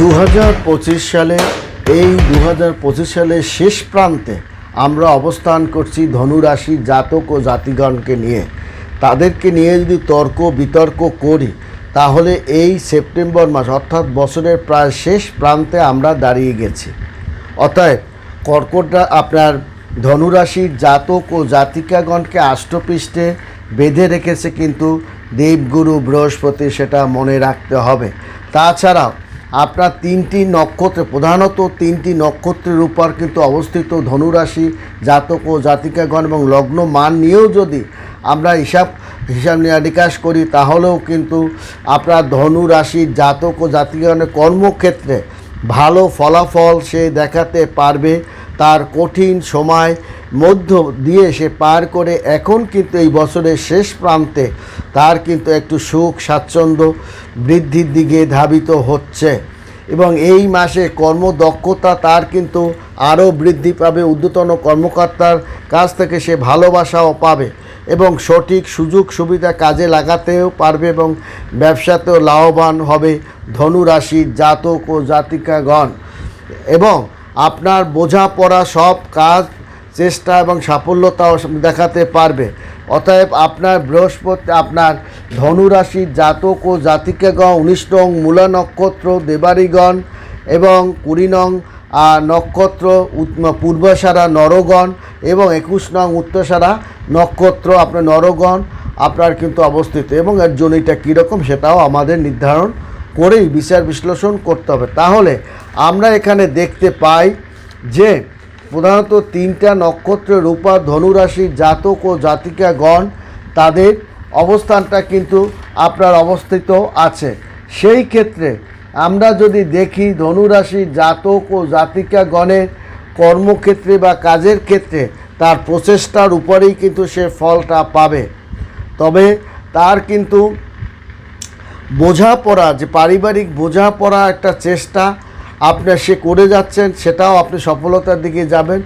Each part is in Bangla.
দু সালে, এই দু সালের শেষ প্রান্তে আমরা অবস্থান করছি ধনুরাশি জাতক ও জাতিগণকে নিয়ে। তাদেরকে নিয়ে যদি তর্ক বিতর্ক করি, তাহলে এই সেপ্টেম্বর মাস, অর্থাৎ বছরের প্রায় শেষ প্রান্তে আমরা দাঁড়িয়ে গেছি। অতএব, কর্কটরা আপনার ধনুরাশির জাতক ও জাতিকাগণকে আষ্টপৃষ্ঠে বেঁধে রেখেছে কিন্তু দেবগুরু বৃহস্পতি সেটা মনে রাখতে হবে। তাছাড়াও আপনার তিনটি নক্ষত্র, প্রধানত তিনটি নক্ষত্রের উপর কিন্তু অবস্থিত ধনুরাশি, জাতক ও জাতিকাগণ এবং লগ্ন মান নিয়েও যদি আমরা হিসাব হিসাব নিকাশ করি, তাহলেও কিন্তু আপনার ধনু রাশির জাতক ও জাতিগণের কর্মক্ষেত্রে ভালো ফলাফল সে দেখাতে পারবে। তার কঠিন সময় মধ্য দিয়ে সে পার করে এখন কিন্তু এই বছরের শেষ প্রান্তে তার কিন্তু একটু সুখ স্বাচ্ছন্দ্য বৃদ্ধির দিকে ধাবিত হচ্ছে। এবং এই মাসে কর্মদক্ষতা তার কিন্তু আরও বৃদ্ধি পাবে। ঊর্ধ্বতন কর্মকর্তার কাছ থেকে সে ভালোবাসাও পাবে এবং সঠিক সুযোগ সুবিধা কাজে লাগাতেও পারবে এবং ব্যবসাতেও লাভবান হবে ধনুরাশির জাতক ও জাতিকাগণ। এবং আপনার বোঝাপড়া সব কাজ চেষ্টা এবং সাফল্যতাও দেখাতে পারবে। অতএব আপনার বৃহস্পতি, আপনার ধনুরাশির জাতক ও জাতিকাগণ, উনিশ নং মূলা নক্ষত্র, দেবারিগণ এবং কুড়ি নং নক্ষত্র পূর্বসারা নরগণ এবং একুশ নং উত্তরসারা নক্ষত্র, আপনার নরগণ, আপনার কিন্তু অবস্থিত এবং এর জন্য জনিটা কীরকম সেটাও আমাদের নির্ধারণ করেই বিচার বিশ্লেষণ করতে হবে। তাহলে আমরা এখানে দেখতে পাই যে প্রধানত তিনটা নক্ষত্রের রূপা ধনুরাশির জাতক ও জাতিকাগণ, তাদের অবস্থানটা কিন্তু আপনার অবস্থিত আছে। সেই ক্ষেত্রে আমরা যদি দেখি ধনুরাশির জাতক ও জাতিকাগণের কর্মক্ষেত্রে বা কাজের ক্ষেত্রে, তার প্রচেষ্টার উপরেই কিন্তু সে ফলটা পাবে। তবে তার কিন্তু বোঝাপড়া, যে পারিবারিক বোঝাপড়া একটা চেষ্টা আপনার সে করে যাচ্ছেন, সেটাও আপনি সফলতার দিকে যাবেন।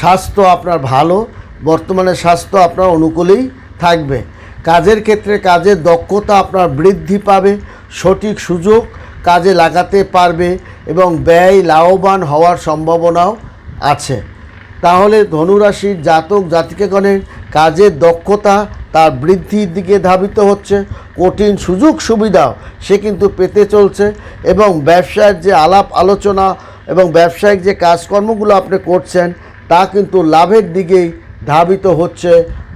স্বাস্থ্য আপনার ভালো, বর্তমানে স্বাস্থ্য আপনার অনুকূলেই থাকবে। কাজের ক্ষেত্রে কাজের দক্ষতা আপনার বৃদ্ধি পাবে, সঠিক সুযোগ কাজে লাগাতে পারবে এবং ব্যয় লাভবান হওয়ার সম্ভাবনাও আছে। তাহলে ধনুরাশির জাতক জাতিকাগণের কাজের দক্ষতা তার বৃদ্ধির দিকে ধাবিত হচ্ছে। কঠিন সুযোগ সুবিধাও সে কিন্তু পেতে চলছে এবং ব্যবসায়ের যে আলাপ আলোচনা এবং ব্যবসায়িক যে কাজকর্মগুলো আপনি করছেন, তা কিন্তু লাভের দিকেই ধাবিত হচ্ছে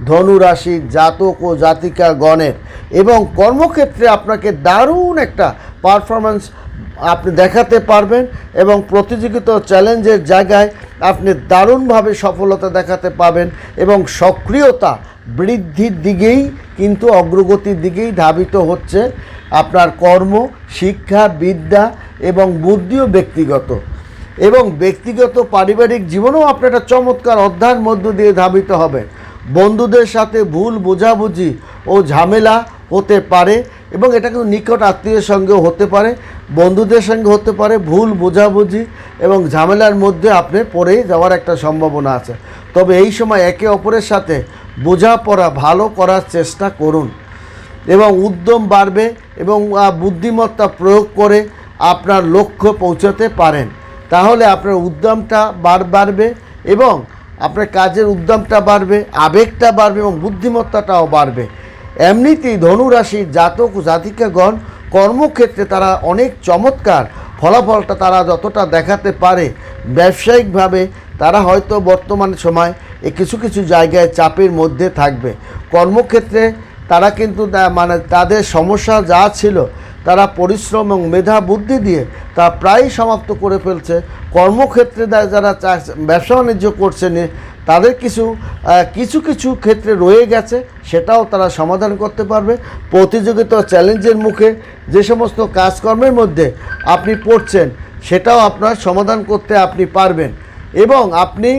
ধনুরাশির জাতক ও জাতিকা গণের এবং কর্মক্ষেত্রে আপনাকে দারুণ একটা পারফরমেন্স আপনি দেখাতে পারবেন এবং প্রতিযোগিতা চ্যালেঞ্জের জায়গায় আপনি দারুণভাবে সফলতা দেখাতে পাবেন এবং সক্রিয়তা বৃদ্ধির দিকেই কিন্তু অগ্রগতির দিকেই ধাবিত হচ্ছে আপনার কর্ম, শিক্ষা, বিদ্যা এবং বুদ্ধিও ব্যক্তিগত। এবং ব্যক্তিগত পারিবারিক জীবনেও আপনার একটা চমৎকার অধ্যায়ের মধ্য দিয়ে ধাবিত হবে বন্ধুদের সাথে ভুল বোঝাবুঝি ও ঝামেলা হতে পারে এবং এটা কিন্তু নিকট আত্মীয়ের সঙ্গেও হতে পারে, বন্ধুদের সঙ্গে হতে পারে, ভুল বোঝাবুঝি এবং ঝামেলার মধ্যে আপনি পড়ে যাওয়ার একটা সম্ভাবনা আছে। তবে এই সময় একে অপরের সাথে বোঝাপড়া ভালো করার চেষ্টা করুন এবং উদ্যম বাড়বে এবং বুদ্ধিমত্তা প্রয়োগ করে আপনার লক্ষ্য পৌঁছাতে পারেন। তাহলে আপনার উদ্যমটা বার, বাড়বে এবং আপনার কাজের উদ্যমটা বাড়বে, আবেগটা বাড়বে এবং বুদ্ধিমত্তাটাও বাড়বে। এমনিতেই ধনুরাশির জাতক জাতিকাগণ কর্মক্ষেত্রে তারা অনেক চমৎকার। ফলাফলটা তারা যতটা দেখাতে পারে, ব্যবসায়িকভাবে তারা হয়তো বর্তমান সময় এ কিছু কিছু জায়গায় চাপের মধ্যে থাকবে। কর্মক্ষেত্রে তারা কিন্তু মানে তাদের সমস্যা যা ছিল তারা পরিশ্রম এবং মেধা, বুদ্ধি দিয়ে তা প্রায় সমাপ্ত করে ফেলছে। কর্মক্ষেত্রে যারা ব্যবসা বাণিজ্য করছেন তাদের কিছু কিছু কিছু ক্ষেত্রে রয়ে গেছে, সেটাও তারা সমাধান করতে পারবে। প্রতিযোগিতা চ্যালেঞ্জের মুখে যে সমস্ত কাজকর্মের মধ্যে আপনি পড়ছেন, সেটাও আপনার সমাধান করতে আপনি পারবেন। এবং আপনি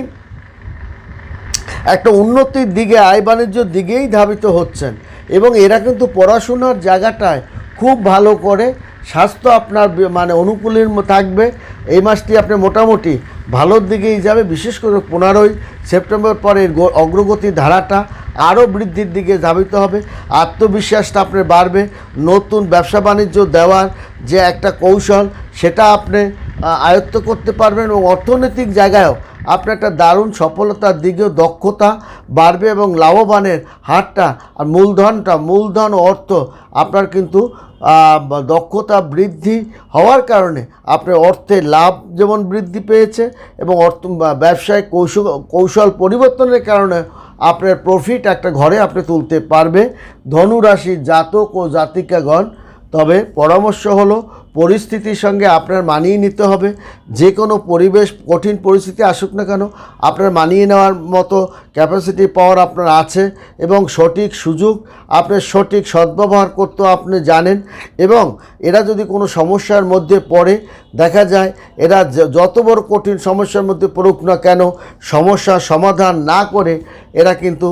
একটা উন্নতির দিকে, আয় বাণিজ্যর দিকেই ধাবিত হচ্ছেন। এবং এরা কিন্তু পড়াশোনার জায়গাটায় খুব ভালো করে, স্বাস্থ্য আপনার মানে অনুকূলের থাকবে। এই মাসটি আপনি মোটামুটি ভালোর দিকেই যাবে, বিশেষ করে পনেরোই সেপ্টেম্বর পরে অগ্রগতি ধারাটা আরও বৃদ্ধির দিকে ধাবিত হবে। আত্মবিশ্বাসটা আপনার বাড়বে। নতুন ব্যবসা বাণিজ্য দেওয়ার যে একটা কৌশল, সেটা আপনি আয়ত্ত করতে পারবেন এবং অর্থনৈতিক জায়গায়ও আপনার একটা দারুণ সফলতার দিকেও দক্ষতা বাড়বে এবং লাভবানের হারটা আর মূলধনটা, মূলধন অর্থ আপনার কিন্তু দক্ষতা বৃদ্ধি হওয়ার কারণে আপনার অর্থে লাভ যেমন বৃদ্ধি পেয়েছে এবং অর্থ ব্যবসায় কৌশল কৌশল পরিবর্তনের কারণে আপনার প্রফিট একটা ঘরে আপনি তুলতে পারবে। ধনুরাশি জাতক ও জাতিকাগণ, তবে পরামর্শ হলো পরিস্থিতির সঙ্গে আপনার মানিয়ে নিতে হবে। যে কোনো পরিবেশ কঠিন পরিস্থিতি আসুক না কেন, আপনার মানিয়ে নেওয়ার মতো ক্যাপাসিটি পাওয়ার আপনার আছে এবং সঠিক সুযোগ আপনার সঠিক সদ্ব্যবহার করতেও আপনি জানেন এবং এরা যদি কোনো সমস্যার মধ্যে পড়ে, দেখা যায় এরা যত বড় কঠিন সমস্যার মধ্যে পড়ুক না কেন সমস্যার সমাধান না করে এরা কিন্তু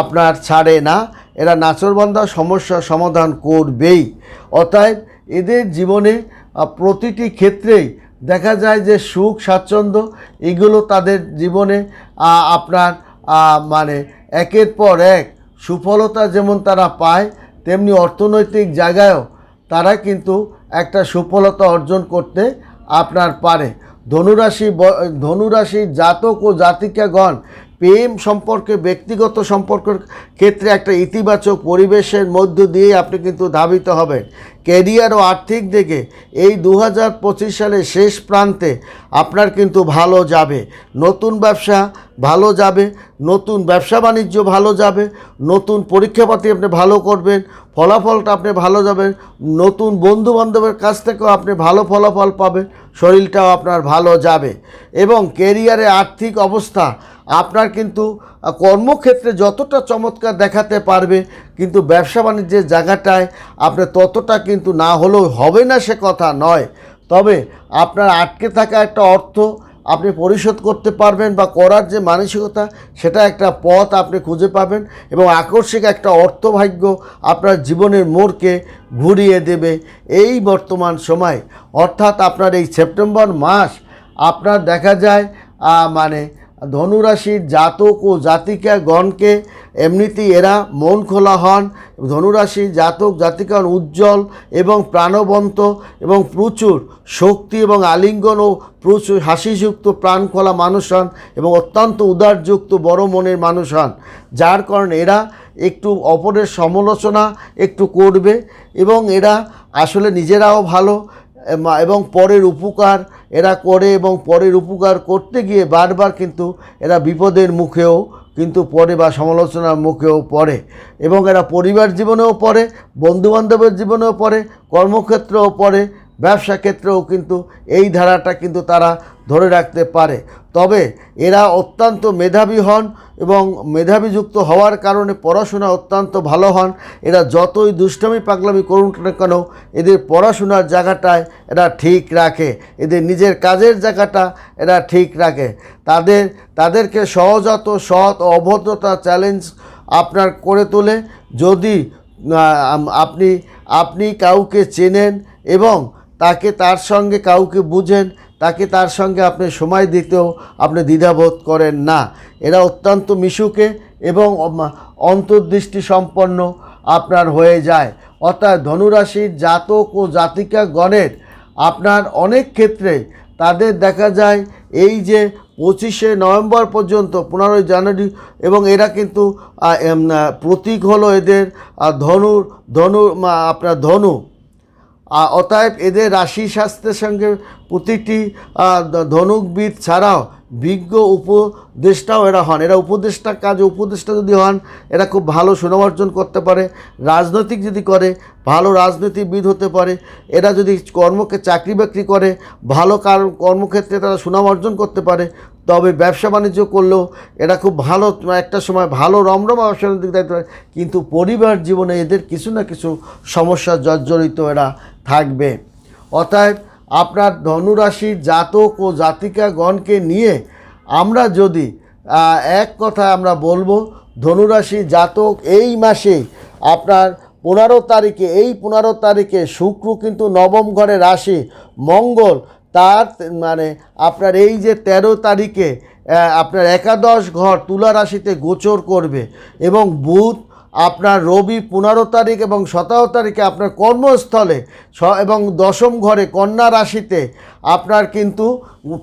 আপনার ছাড়ে না। এরা নাচরবান্ধা সমস্যার সমাধান করবেই। অতএব এদের জীবনে প্রতিটি ক্ষেত্রেই দেখা যায় যে সুখ, স্বাচ্ছন্দ্য, এগুলো তাদের জীবনে আপনার মানে একের পর এক সুফলতা যেমন তারা পায়, তেমনি অর্থনৈতিক জায়গায়ও তারা কিন্তু একটা সুফলতা অর্জন করতে আপনার পারে। ধনুরাশি ধনুরাশির জাতক ও জাতিকাগণ প্রেম সম্পর্কে, ব্যক্তিগত সম্পর্কের ক্ষেত্রে একটা ইতিবাচক পরিবেশের মধ্য দিয়ে আপনি কিন্তু ধাবিত হবেন। ক্যারিয়ার ও আর্থিক দিকে এই দু হাজার সালের শেষ প্রান্তে আপনার কিন্তু ভালো যাবে। নতুন ব্যবসা ভালো যাবে, নতুন ব্যবসা বাণিজ্য ভালো যাবে, নতুন পরীক্ষাপাতি আপনি ভালো করবেন, ফলাফলটা আপনি ভালো যাবেন, নতুন বন্ধু বান্ধবের কাছ থেকেও আপনি ভালো ফলাফল পাবেন, শরীরটাও আপনার ভালো যাবে। এবং কেরিয়ারে আর্থিক অবস্থা আপনার কিন্তু কর্মক্ষেত্রে যতটা চমৎকার দেখাতে পারবে, কিন্তু ব্যবসা বাণিজ্যের জায়গাটায় আপনার ততটা কিন্তু না হলেও হবে না সে কথা নয়। তবে আপনার আটকে থাকা একটা অর্থ আপনি পরিশোধ করতে পারবেন বা করার যে মানসিকতা, সেটা একটা পথ আপনি খুঁজে পাবেন এবং আকস্মিক একটা অর্থভাগ্য আপনার জীবনের মোড়কে ঘুরিয়ে দেবে এই বর্তমান সময়। অর্থাৎ আপনার এই সেপ্টেম্বর মাস, আপনার দেখা যায় মানে ধনুরাশির জাতক ও জাতিকা গণকে এমনিতেই এরা মন খোলা হন। ধনুরাশির জাতক, জাতিকাগণ উজ্জ্বল এবং প্রাণবন্ত এবং প্রচুর শক্তি এবং আলিঙ্গন ও প্রচুর হাসিযুক্ত প্রাণ খোলা মানুষ হন এবং অত্যন্ত উদারযুক্ত, বড় মনের মানুষ হন। যার কারণে এরা একটু অপরের সমালোচনা একটু করবে এবং এরা আসলে নিজেরাও ভালো এবং পরের উপকার এরা করে এবং পরের উপকার করতে গিয়ে বারবার কিন্তু এরা বিপদের মুখেও কিন্তু পড়ে বা সমালোচনার মুখেও পড়ে। এবং এরা পরিবার জীবনেও পড়ে, বন্ধুবান্ধবের জীবনেও পড়ে, কর্মক্ষেত্রেও পড়ে, ব্যবসা ক্ষেত্রেও কিন্তু এই ধারাটা কিন্তু তারা ধরে রাখতে পারে। তবে এরা অত্যন্ত মেধাবী হন এবং মেধাবীযুক্ত হওয়ার কারণে পড়াশোনা অত্যন্ত ভালো হন। এরা যতই দুষ্টামি, পাগলামি করুন না কেন, এদের পড়াশোনার জায়গাটায় এরা ঠিক রাখে। এদের নিজের কাজের জায়গাটা এরা ঠিক রাখে। তাদের, তাদেরকে সহজাত সৎ অভদ্রতা চ্যালেঞ্জ আপনার করে তোলে। যদি আপনি আপনি কাউকে চেনেন এবং তাকে তার সঙ্গে কাউকে বুঝেন তাকে তার সঙ্গে আপনি সময় দিতেও আপনি দ্বিধাবোধ করেন না। এরা অত্যন্ত মিশুকে এবং অন্তর্দৃষ্টি সম্পন্ন আপনার হয়ে যায়। অর্থাৎ ধনুরাশির জাতক ও জাতিকা গণের আপনার অনেক ক্ষেত্রে তাদের দেখা যায় এই যে পঁচিশে নভেম্বর পর্যন্ত, পনেরোই জানুয়ারি এবং এরা কিন্তু প্রতীক হলো এদের ধনুর, ধনু আপনার ধনু। অতএব এদের রাশি শাস্ত্রের সঙ্গে প্রতিটি ধনুকবিদ ছাড়াও বিজ্ঞ উপদেষ্টাও এরা হন। এরা উপদেষ্টা কাজ, উপদেষ্টা যদি হন, এরা খুব ভালো সুনাম অর্জন করতে পারে। রাজনৈতিক যদি করে, ভালো রাজনীতিবিদ হতে পারে। এরা যদি কর্মকে চাকরি বাকরি করে, ভালো কার, কর্মক্ষেত্রে তারা সুনাম অর্জন করতে পারে। তবে ব্যবসা বাণিজ্য করলেও এরা খুব ভালো, একটা সময় ভালো রমরমা দেখতে পারে কিন্তু পরিবার জীবনে এদের কিছু না কিছু সমস্যা জর্জরিত এরা থাকবে। অতএব আপনার ধনুরাশির জাতক ও জাতিকাগণকে নিয়ে আমরা যদি এক কথা আমরা বলব, ধনুরাশি জাতক এই মাসে আপনার পনেরো তারিখে, এই পনেরো তারিখে শুক্র কিন্তু নবম ঘরে রাশি, মঙ্গল তার মানে আপনার এই যে তেরো তারিখে আপনার একাদশ ঘর তুলা রাশিতে গোচর করবে এবং বুধ আপনার রবি পনেরো তারিখ এবং সতেরো তারিখে আপনার কর্মস্থলে এবং দশম ঘরে কন্যা রাশিতে আপনার কিন্তু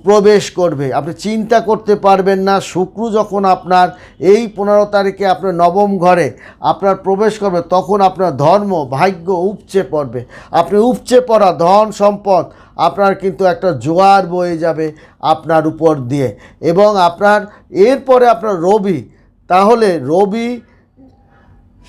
প্রবেশ করবে। আপনি চিন্তা করতে পারবেন না, শুক্র যখন আপনার এই পনেরো তারিখে আপনার নবম ঘরে আপনার প্রবেশ করবে, তখন আপনার ধর্ম, ভাগ্য উপচে পড়বে। আপনি উপচে পড়া ধন সম্পদ আপনার কিন্তু একটা জোয়ার বয়ে যাবে আপনার উপর দিয়ে। এবং আপনার, এরপরে আপনার রবি, তাহলে রবি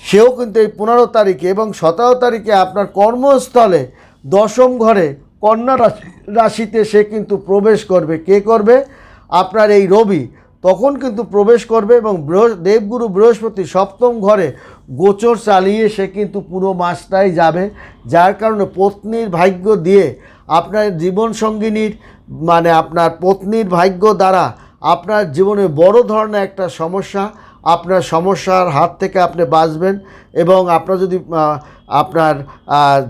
সেও কিন্তু এই পনেরো তারিখে এবং সতেরো তারিখে আপনার কর্মস্থলে দশম ঘরে কন্যা রাশি রাশিতে সে কিন্তু প্রবেশ করবে। কে করবে? আপনার এই রবি। তখন কিন্তু প্রবেশ করবে এবং বৃহ- দেবগুরু বৃহস্পতি সপ্তম ঘরে গোচর চালিয়ে সে কিন্তু পুরো মাসটাই যাবে। যার কারণে পত্নীর ভাগ্য দিয়ে আপনার জীবনসঙ্গিনীর মানে আপনার পত্নীর ভাগ্য দ্বারা আপনার জীবনে বড় ধরনের একটা সমস্যা আপনার সমস্যার হাত থেকে আপনি বাঁচবেন এবং আপনার যদি আপনার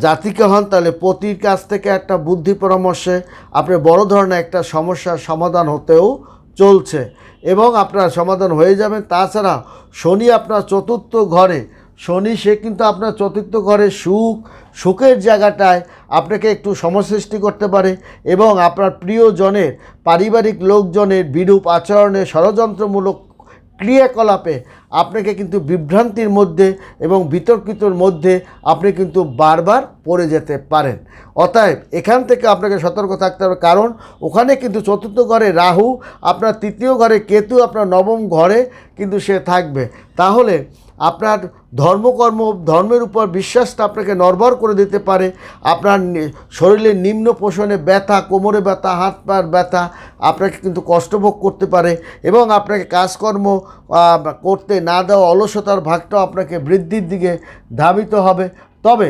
জাতিকে হন, তাহলে পতির কাছ থেকে একটা বুদ্ধি পরামর্শে আপনি বড় ধরনের একটা সমস্যার সমাধান হতেও চলছে এবং আপনার সমাধান হয়ে যাবেন। তাছাড়া শনি আপনার চতুর্থ ঘরে, শনি সে কিন্তু আপনার চতুর্থ ঘরে সুখ, সুখের জায়গাটায় আপনাকে একটু সমসৃষ্টি করতে পারে এবং আপনার প্রিয়জনের, পারিবারিক লোকজনের বিরূপ আচরণে ষড়যন্ত্রমূলক ক্রিয়াকলাপে আপনাকে কিন্তু বিভ্রান্তির মধ্যে এবং বিতর্কিতর মধ্যে আপনি কিন্তু বারবার পড়ে যেতে পারেন। অতএব এখান থেকে আপনাকে সতর্ক থাকতে হবে। কারণ ওখানে কিন্তু চতুর্থ ঘরে রাহু, আপনার তৃতীয় ঘরে কেতু, আপনার নবম ঘরে কিন্তু সে থাকবে। তাহলে আপনার ধর্মকর্ম, ধর্মের উপর বিশ্বাসটা আপনাকে নর্ভর করে দিতে পারে। আপনার শরীরের নিম্ন পোষণে ব্যথা, কোমরে ব্যথা, হাত পার ব্যথা আপনাকে কিন্তু কষ্টভোগ করতে পারে এবং আপনাকে কাজকর্ম করতে না দেওয়া অলসতার ভাগটাও আপনাকে বৃদ্ধির দিকে ধাবিত হবে। তবে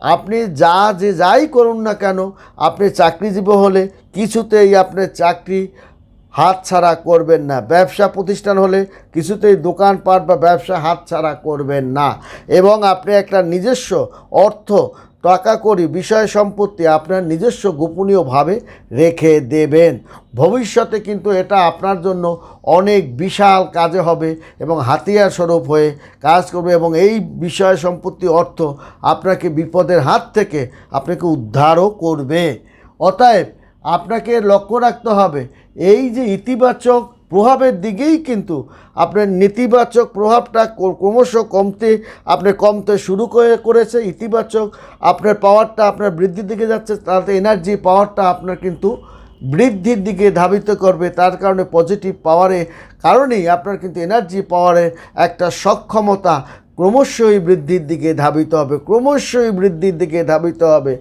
আপনি যা যে যাই করুন না কেন, আপনি চাকরিজীবী হলে কিছুতেই আপনার চাকরি হাত ছাড়া করবেন না। ব্যবসা প্রতিষ্ঠান হলে কিছুতেই দোকানপাট বা ব্যবসা হাত ছাড়া করবেন না। এবং আপনি একটা নিজস্ব অর্থ টাকা করি, বিষয় সম্পত্তি আপনার নিজস্ব গোপনীয়ভাবে রেখে দেবেন। ভবিষ্যতে কিন্তু এটা আপনার জন্য অনেক বিশাল কাজে হবে এবং হাতিয়ার স্বরূপ হয়ে কাজ করবে এবং এই বিষয় সম্পত্তি অর্থ আপনাকে বিপদের হাত থেকে আপনাকে উদ্ধারও করবে। অতএব আপনাকে লক্ষ্য রাখতে হবে, এই যে ইতিবাচক প্রভাবের দিকেই কিন্তু আপনার নেতিবাচক প্রভাবটা ক্রমশ কমতে আপনি কমতে শুরু করে করেছে। ইতিবাচক আপনার পাওয়ারটা আপনার বৃদ্ধির দিকে যাচ্ছে, তাতে এনার্জি পাওয়ারটা আপনার কিন্তু বৃদ্ধির দিকে ধাবিত করবে। তার কারণে পজিটিভ পাওয়ারে কারণেই আপনার কিন্তু এনার্জি পাওয়ারের একটা সক্ষমতা ক্রমশই বৃদ্ধির দিকে ধাবিত হবে, ক্রমশই বৃদ্ধির দিকে ধাবিত হবে।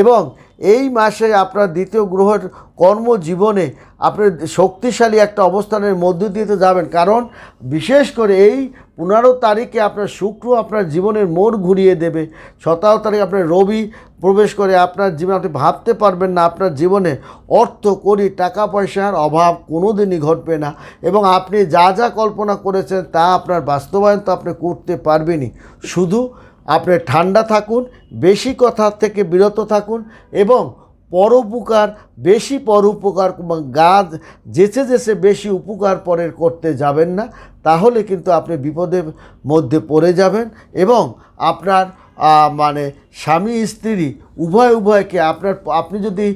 এবং এই মাসে আপনার দ্বিতীয় গ্রহের কর্মজীবনে আপনার শক্তিশালী একটা অবস্থানের মধ্য দিয়ে তো যাবেন। কারণ বিশেষ করে এই পনেরো তারিখে আপনার শুক্র আপনার জীবনের মোড় ঘুরিয়ে দেবে। সতেরো তারিখ আপনার রবি প্রবেশ করে আপনার জীবনে, আপনি ভাবতে পারবেন না আপনার জীবনে অর্থ করি টাকা পয়সার অভাব কোনো দিনই ঘটবে না এবং আপনি যা যা কল্পনা করেছেন তা আপনার বাস্তবায়ন তো আপনি করতে পারবেনই। শুধু আপনি ঠান্ডা থাকুন, বেশি কথা থেকে বিরত থাকুন এবং পরোপকার বেশি পরোপকার গাছ যেচে যেচে বেশি উপকার পরের করতে যাবেন না, তাহলে কিন্তু আপনি বিপদের মধ্যে পড়ে যাবেন এবং আপনার মানে স্বামী, স্ত্রী উভয় উভয়কে আপনার, আপনি যদি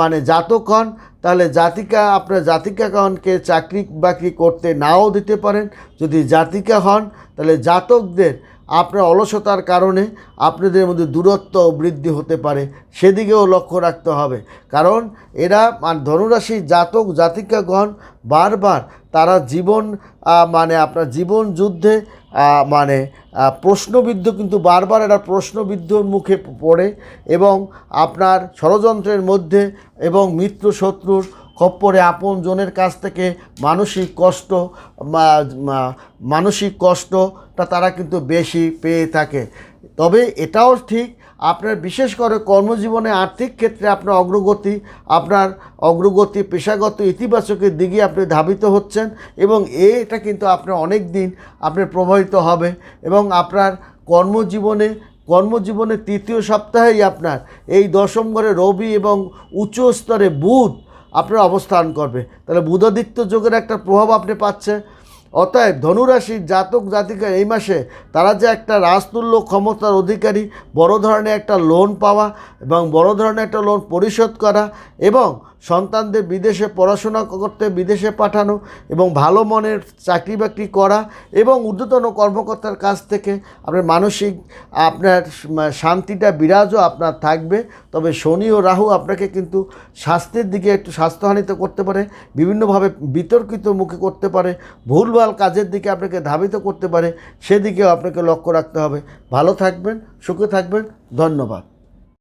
মানে জাতক হন, তাহলে জাতিকা, আপনার জাতিকাগণকে চাকরি বাকরি করতে নাও দিতে পারেন। যদি জাতিকা হন, তাহলে জাতকদের আপনার অলসতার কারণে আপনাদের মধ্যে দূরত্ব বৃদ্ধি হতে পারে, সেদিকেও লক্ষ্য রাখতে হবে। কারণ এরা ধনুরাশি জাতক, জাতিকাগণ বারবার তারা জীবন মানে আপনার জীবন যুদ্ধে মানে প্রশ্নবিদ্ধ, কিন্তু বারবার এরা প্রশ্নবিদ্ধর মুখে পড়ে এবং আপনার ষড়যন্ত্রের মধ্যে এবং মিত্র শত্রুর খপ্পরে আপন জনের কাছ থেকে মানসিক কষ্ট মানসিক কষ্টটা তারা কিন্তু বেশি পেয়ে থাকে। তবে এটাও ঠিক, আপনার বিশেষ করে কর্মজীবনে আর্থিক ক্ষেত্রে আপনার অগ্রগতি আপনার অগ্রগতি পেশাগত ইতিবাচকের দিকে আপনি ধাবিত হচ্ছেন এবং এটা কিন্তু আপনার অনেক দিন আপনার প্রভাবিত হবে এবং আপনার কর্মজীবনে, কর্মজীবনের তৃতীয় সপ্তাহেই আপনার এই দশম ঘরে রবি এবং উচ্চ স্তরে বুধ আপনার অবস্থান করবে। তাহলে বুধাদিত্য যোগের একটা প্রভাব আপনি পাচ্ছে অতএব ধনুরাশির জাতক জাতিকা এই মাসে তারা যে একটা রাজতুল্য ক্ষমতার অধিকারী, বড় ধরনের একটা লোন পাওয়া এবং বড় ধরনের একটা লোন পরিশোধ করা এবং সন্তানদের বিদেশে পড়াশোনা করতে, বিদেশে পাঠানো এবং ভালো মনের চাকরি বাকরি করা এবং ঊর্ধ্বতন কর্মকর্তার কাছ থেকে আপনার মানসিক, আপনার শান্তিটা, বিরাজও আপনার থাকবে। তবে শনি ও রাহু আপনাকে কিন্তু স্বাস্থ্যের দিকে একটু স্বাস্থ্যহানিত করতে পারে, বিভিন্নভাবে বিতর্কিত মুখে করতে পারে, ভুলভাল কাজের দিকে আপনাকে ধাবিত করতে পারে, সেদিকেও আপনাকে লক্ষ্য রাখতে হবে। ভালো থাকবেন, সুখে থাকবেন, ধন্যবাদ।